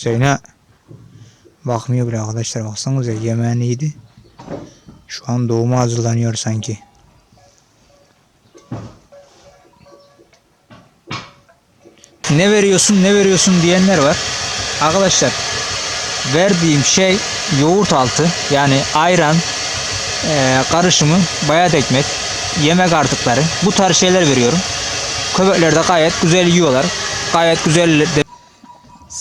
Zeyna bakmıyor bile arkadaşlar baksanıza yemeğini yedi. Şu an doğuma hazırlanıyor sanki. Ne veriyorsun ne veriyorsun diyenler var. Arkadaşlar verdiğim şey yoğurt altı yani ayran eee, karışımı bayat ekmek yemek artıkları bu tarz şeyler veriyorum. Köpekler de gayet güzel yiyorlar. Gayet güzel de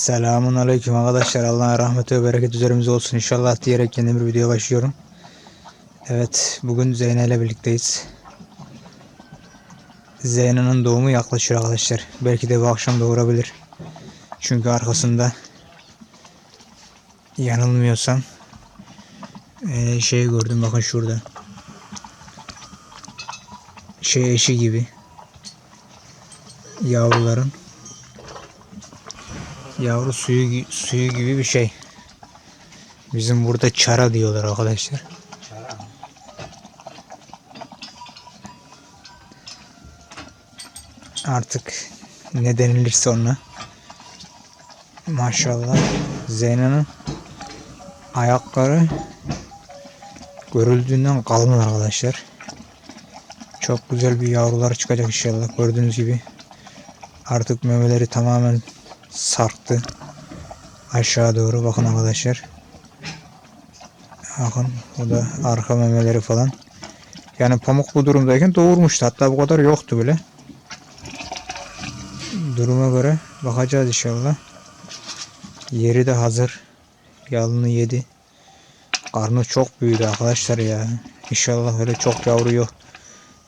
Selamun aleyküm arkadaşlar. Allah'ın rahmeti ve bereketi üzerimize olsun inşallah diyerek yeni bir videoya başlıyorum. Evet bugün Zeyne ile birlikteyiz. Zeyna'nın doğumu yaklaşır arkadaşlar. Belki de bu akşam doğurabilir. Çünkü arkasında yanılmıyorsam şey gördüm bakın şurada. Şey eşi gibi. Yavruların yavru suyu suyu gibi bir şey. Bizim burada çara diyorlar arkadaşlar. Artık ne denilirse ona. Maşallah Zeyna'nın ayakları görüldüğünden kalın arkadaşlar. Çok güzel bir yavrular çıkacak inşallah. Gördüğünüz gibi artık memeleri tamamen sarktı. Aşağı doğru bakın arkadaşlar. Bakın bu da arka memeleri falan. Yani pamuk bu durumdayken doğurmuştu. Hatta bu kadar yoktu bile. Duruma göre bakacağız inşallah. Yeri de hazır. Yalını yedi. Karnı çok büyüdü arkadaşlar ya. İnşallah öyle çok yavru yok.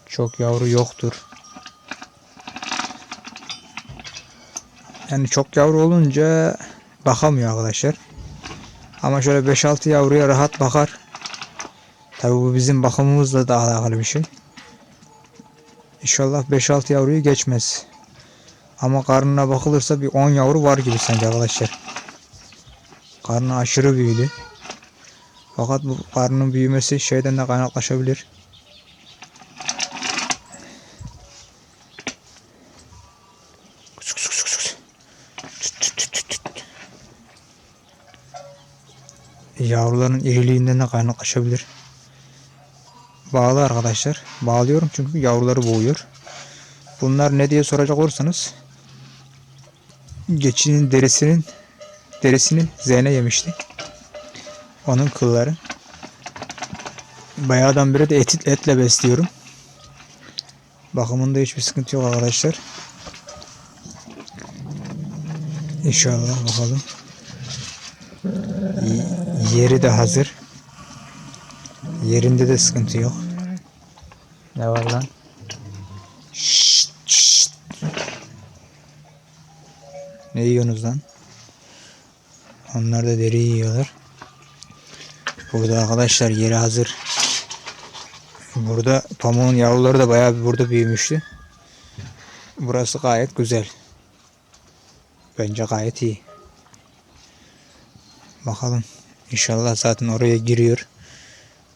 Çok yavru yoktur. Yani çok yavru olunca bakamıyor arkadaşlar. Ama şöyle 5-6 yavruya rahat bakar. Tabi bu bizim bakımımızla da alakalı bir şey. İnşallah 5-6 yavruyu geçmez. Ama karnına bakılırsa bir 10 yavru var gibi sanki arkadaşlar. Karnı aşırı büyüdü. Fakat bu karnın büyümesi şeyden de kaynaklaşabilir. Yavruların iriliğinden de kaynaklaşabilir. Bağlı arkadaşlar. Bağlıyorum çünkü yavruları boğuyor. Bunlar ne diye soracak olursanız geçinin derisinin derisini zeyne yemişti. Onun kılları. Bayağıdan beri de et, etle besliyorum. Bakımında hiçbir sıkıntı yok arkadaşlar. İnşallah bakalım. Yeri de hazır. Yerinde de sıkıntı yok. Ne var lan? Şşt, şşt. Ne yiyorsunuz lan? Onlar da deri yiyorlar. Burada arkadaşlar yeri hazır. Burada pamuğun yavruları da bayağı burada büyümüştü. Burası gayet güzel. Bence gayet iyi. Bakalım. İnşallah zaten oraya giriyor.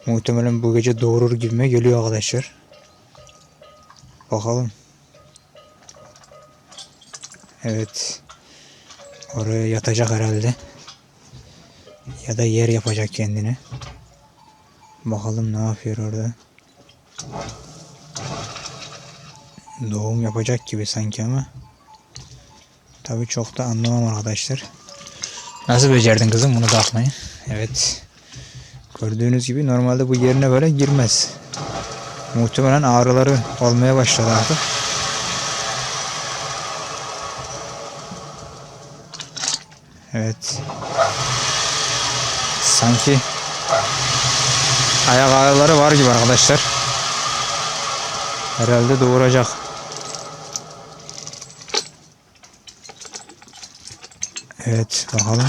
Muhtemelen bu gece doğurur gibime geliyor arkadaşlar. Bakalım. Evet. Oraya yatacak herhalde. Ya da yer yapacak kendine. Bakalım ne yapıyor orada. Doğum yapacak gibi sanki ama. Tabii çok da anlamam arkadaşlar. Nasıl becerdin kızım bunu takmayı? Evet. Gördüğünüz gibi normalde bu yerine böyle girmez. Muhtemelen ağrıları olmaya başladı artık. Evet. Sanki ayak ağrıları var gibi arkadaşlar. Herhalde doğuracak. Evet bakalım.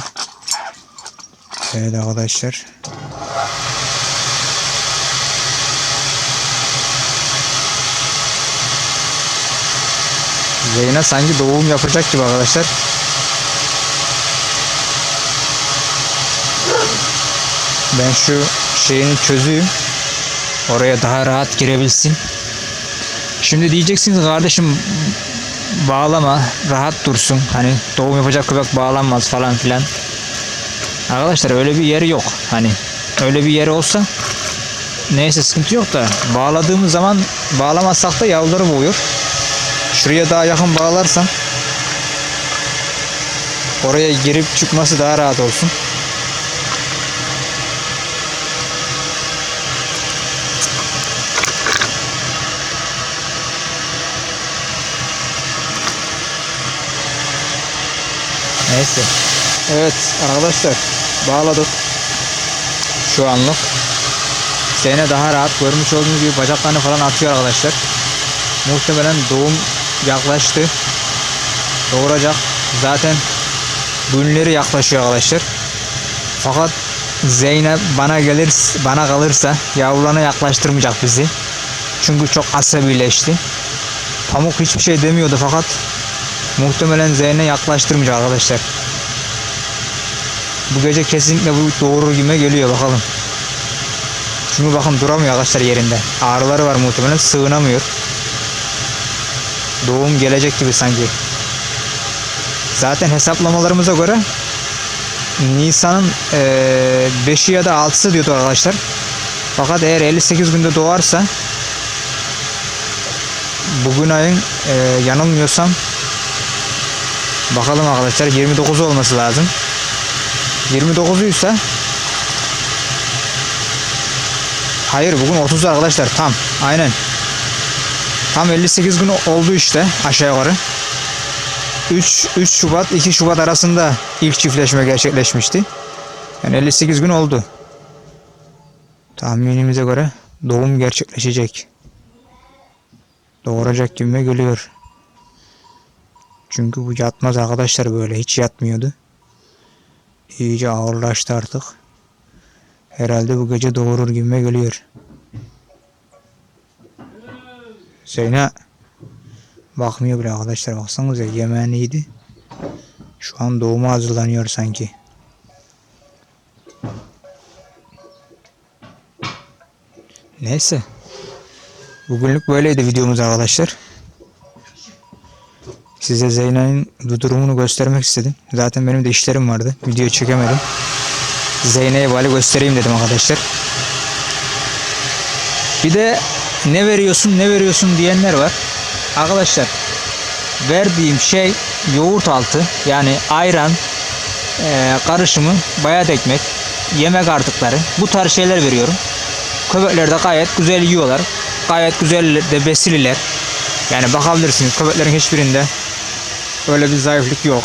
Evet arkadaşlar. Zeyna sanki doğum yapacak gibi arkadaşlar. Ben şu şeyini çözeyim. Oraya daha rahat girebilsin. Şimdi diyeceksiniz kardeşim bağlama rahat dursun. Hani doğum yapacak köpek bağlanmaz falan filan. Arkadaşlar öyle bir yeri yok. Hani öyle bir yeri olsa neyse sıkıntı yok da bağladığımız zaman bağlamazsak da yavruları boğuyor. Şuraya daha yakın bağlarsam oraya girip çıkması daha rahat olsun. Neyse. Evet arkadaşlar bağladık. Şu anlık. Sene daha rahat. Görmüş olduğunuz gibi bacaklarını falan atıyor arkadaşlar. Muhtemelen doğum yaklaştı. Doğuracak. Zaten günleri yaklaşıyor arkadaşlar. Fakat Zeynep bana gelir bana kalırsa yavrularına yaklaştırmayacak bizi. Çünkü çok asabileşti. Pamuk hiçbir şey demiyordu fakat muhtemelen Zeynep'e yaklaştırmayacak arkadaşlar. Bu gece kesinlikle bu doğurur gibi geliyor bakalım. Çünkü bakın duramıyor arkadaşlar yerinde. Ağrıları var muhtemelen sığınamıyor. Doğum gelecek gibi sanki. Zaten hesaplamalarımıza göre Nisan'ın eee 5'i ya da 6'sı diyordu arkadaşlar. Fakat eğer 58 günde doğarsa bugün ayın yanılmıyorsam bakalım arkadaşlar 29 olması lazım. 29'uysa Hayır bugün 30 arkadaşlar tam aynen. Tam 58 gün oldu işte aşağı yukarı. 3, 3 Şubat 2 Şubat arasında ilk çiftleşme gerçekleşmişti. Yani 58 gün oldu. Tahminimize göre doğum gerçekleşecek. Doğuracak gibime geliyor. Çünkü bu yatmaz arkadaşlar böyle hiç yatmıyordu. İyice ağırlaştı artık. Herhalde bu gece doğurur gibime geliyor. Zeyna bakmıyor bile arkadaşlar baksanıza yemeğini yedi. Şu an doğuma hazırlanıyor sanki. Neyse. Bugünlük böyleydi videomuz arkadaşlar. Size Zeyna'nın durumunu göstermek istedim. Zaten benim de işlerim vardı. Video çekemedim. Zeynep'e bari göstereyim dedim arkadaşlar. Bir de ne veriyorsun ne veriyorsun diyenler var. Arkadaşlar verdiğim şey yoğurt altı yani ayran eee, karışımı bayat ekmek yemek artıkları bu tarz şeyler veriyorum. Köpekler de gayet güzel yiyorlar. Gayet güzel de besililer. Yani bakabilirsiniz köpeklerin hiçbirinde öyle bir zayıflık yok.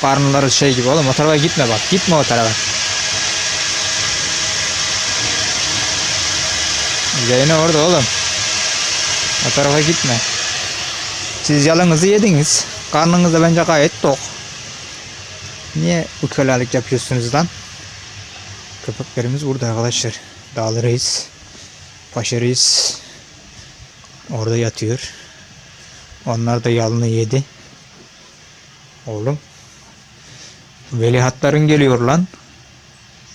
Karnları şey gibi oğlum o tarafa gitme bak. Gitme o tarafa. Zeyno orada oğlum. O tarafa gitme. Siz yalınızı yediniz. Karnınız da bence gayet tok. Niye bu kölelik yapıyorsunuz lan? Köpeklerimiz burada arkadaşlar. Dağlı reis. Orada yatıyor. Onlar da yalını yedi. Oğlum. Velihatların geliyor lan.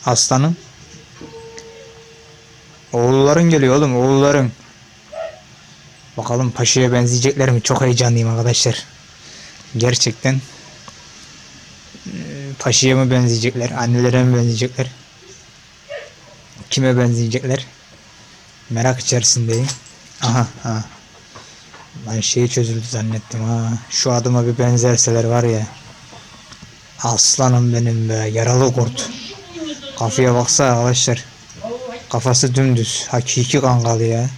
Aslanım. Oğulların geliyor oğlum oğulların. Bakalım paşaya benzeyecekler mi? Çok heyecanlıyım arkadaşlar. Gerçekten paşaya mı benzeyecekler? Annelere mi benzeyecekler? Kime benzeyecekler? Merak içerisindeyim. Aha ha. Ben şeyi çözüldü zannettim ha. Şu adıma bir benzerseler var ya. Aslanım benim be. Yaralı kurt. Kafaya baksa arkadaşlar. Kafası dümdüz. Hakiki kangalı ya.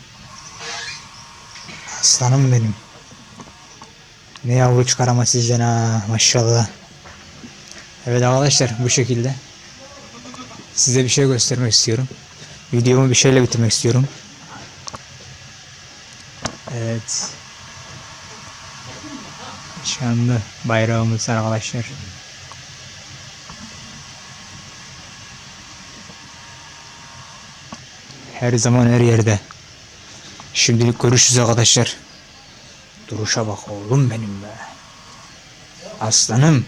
Aslanım benim. Ne yavru çıkar ama sizden ha maşallah. Evet arkadaşlar bu şekilde. Size bir şey göstermek istiyorum. Videomu bir şeyle bitirmek istiyorum. Evet. Şu anda bayrağımız arkadaşlar. Her zaman her yerde. Şimdilik görüşürüz arkadaşlar. Duruşa bak oğlum benim be. Aslanım.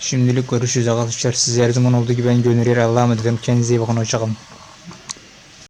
Şimdilik görüşürüz arkadaşlar. Siz her zaman olduğu gibi ben Gönül Allah'a emanet. Kendinize iyi bakın. Hoşçakalın.